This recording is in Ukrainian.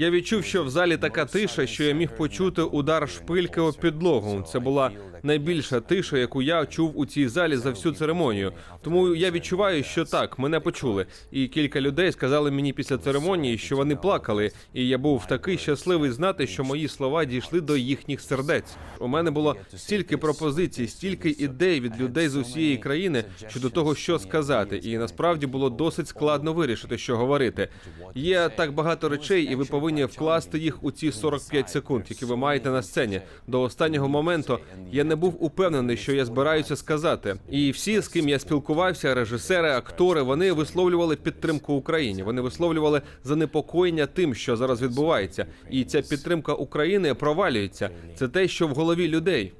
Я відчув, що в залі така тиша, що я міг почути удар шпильки об підлогу. Це була найбільша тиша, яку я чув у цій залі за всю церемонію. Тому я відчуваю, що так, мене почули. І кілька людей сказали мені після церемонії, що вони плакали. І я був такий щасливий знати, що мої слова дійшли до їхніх сердець. У мене було стільки пропозицій, стільки ідей від людей з усієї країни щодо того, що сказати, і насправді було досить складно вирішити, що говорити. Є так багато речей, і ви повинні вкласти їх у ці 45 секунд, які ви маєте на сцені. До останнього моменту я не був упевнений, що я збираюся сказати. І всі, з ким я спілкувався, режисери, актори, вони висловлювали підтримку Україні. Вони висловлювали занепокоєння тим, що зараз відбувається, і ця підтримка України провалюється. Це те, що в голові людей.